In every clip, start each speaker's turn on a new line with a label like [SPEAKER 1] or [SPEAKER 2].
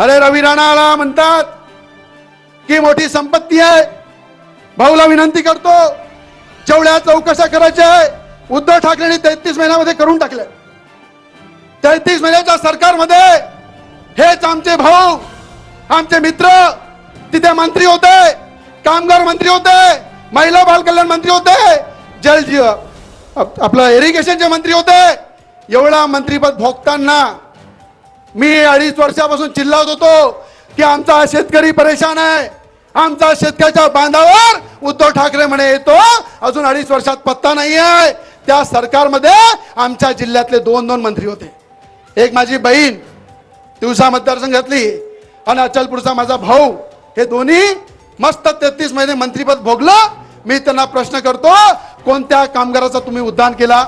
[SPEAKER 1] अरे रवी राणाला म्हणतात की मोठी संपत्ती आहे. भाऊला विनंती करतो जेवढ्या चौकशा करायच्या आहे उद्धव ठाकरेंनी तेहतीस महिन्यामध्ये करून टाकल्या. तेहतीस महिन्याच्या सरकारमध्ये हेच आमचे भाऊ आमचे मित्र तिथे मंत्री होते कामगार मंत्री होते महिला बाल कल्याण मंत्री होते जल जीव आपलं इरिगेशनचे मंत्री होते. एवढा मंत्रीपद भोगताना मी अडीच वर्षापासून चिल्लावत होतो की आमचा शेतकरी परेशान आहे. आमचा शेतकऱ्याच्या बांधावर उद्धव ठाकरे म्हणे येतो. अजून अडीच वर्षात पत्ता नाही आहे त्या सरकारमध्ये आमच्या जिल्ह्यातले दोन दोन मंत्री होते. एक माझी बहीण दिवसा मतदारसंघातली आणि अचलपूरचा माझा भाऊ. हे दोन्ही मस्त तेहतीस महिने मंत्रीपद भोगलं. मी त्यांना प्रश्न करतो कोणत्या कामगाराचा तुम्ही उद्यान केला?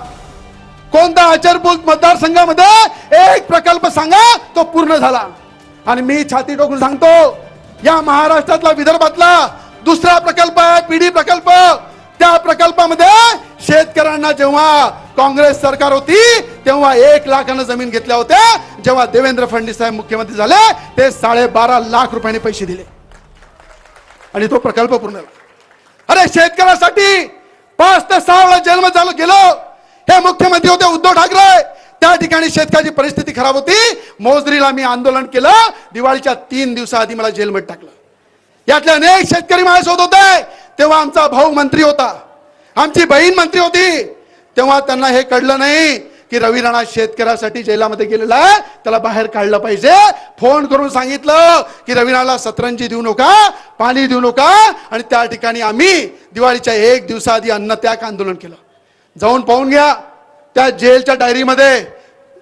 [SPEAKER 1] कोणता अचलपूर मतदारसंघामध्ये? एक प्रकल्प सांगा तो पूर्ण झाला. आणि मी छाती टोकून सांगतो या महाराष्ट्रातला विदर्भातला दुसरा प्रकल्प आहे पिढी प्रकल्प. त्या प्रकल्पामध्ये शेतकऱ्यांना जेव्हा काँग्रेस सरकार होती तेव्हा एक लाखानं जमीन घेतल्या होत्या. जेव्हा देवेंद्र फडणवीस साहेब मुख्यमंत्री झाले ते साडेबारा लाख रुपयाने पैसे दिले. आणि तो प्रकल्प पूर्ण झाला. अरे शेतकऱ्यासाठी पाच ते सहा वेळा जन्म झाला गेलो मुख्यमंत्री होते उद्धव ठाकरे. त्या ठिकाणी शेतकऱ्याची परिस्थिती खराब होती. मोजरीला मी आंदोलन केलं. दिवाळीच्या तीन दिवसाआधी मला जेलमध्ये टाकलं. यातले अनेक शेतकरी माझ्यासोबत होते. तेव्हा आमचा भाऊ मंत्री होता. आमची बहीण मंत्री होती. तेव्हा त्यांना हे कळलं नाही की रवी राणा शेतकऱ्यासाठी जेलामध्ये गेलेला आहे. त्याला बाहेर काढलं पाहिजे. फोन करून सांगितलं की रवी राणाला सतरंजी देऊ नका पाणी देऊ नका. आणि त्या ठिकाणी आम्ही दिवाळीच्या एक दिवसाआधी अन्नत्याग आंदोलन केलं. जाऊन पाहून घ्या. त्या जेलच्या डायरीमध्ये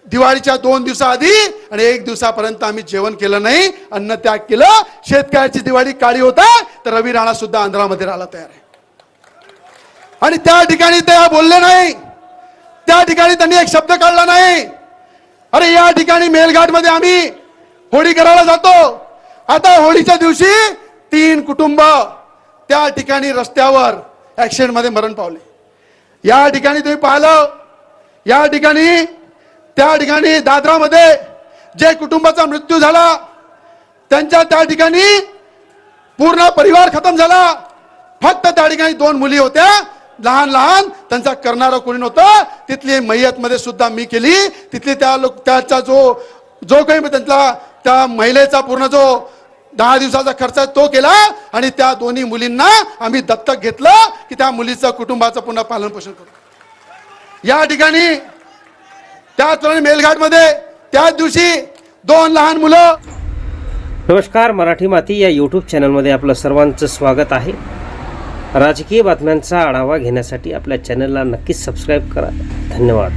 [SPEAKER 1] दिवाळीच्या दोन दिवसाआधी आणि एक दिवसापर्यंत आम्ही जेवण केलं नाही अन्न त्याग केलं. शेतकऱ्याची दिवाळी काळी होता तर रवी राणा सुद्धा आंध्रामध्ये राहायला तयार आहे. आणि त्या ठिकाणी ते बोलले नाही. त्या ठिकाणी त्यांनी एक शब्द काढला नाही. अरे या ठिकाणी मेलघाटमध्ये आम्ही होळी करायला जातो. आता होळीच्या दिवशी तीन कुटुंब त्या ठिकाणी रस्त्यावर ऍक्सिडेंटमध्ये मरण पावले. या ठिकाणी तुम्ही पाहिलं या ठिकाणी त्या ठिकाणी दादरामध्ये जे कुटुंबाचा मृत्यू झाला त्यांच्या त्या ठिकाणी पूर्ण परिवार खतम झाला. फक्त त्या ठिकाणी दोन मुली होत्या. लहान लहान त्यांचा करणारा कोणी नव्हतं. तिथली मैयत मध्ये सुद्धा मी केली. तिथली त्या लोक त्याचा जो जो काही त्यांचा त्या महिलेचा पूर्ण जो दहा दिवसाचा खर्च आहे तो केला. आणि त्या दोन्ही मुलींना आम्ही दत्तक घेतलं की त्या मुलीचं कुटुंबाचं पुन्हा पालन पोषण करू. या ठिकाणी त्याचप्रमाणे मेलघाटमध्ये त्याच दिवशी दोन लहान मुलं
[SPEAKER 2] नमस्कार मराठी माती या यूट्यूब चॅनलमध्ये आपलं सर्वांचं स्वागत आहे. राजकीय बातम्यांचा आढावा घेण्यासाठी आपल्या चॅनलला नक्कीच सबस्क्राईब करा. धन्यवाद.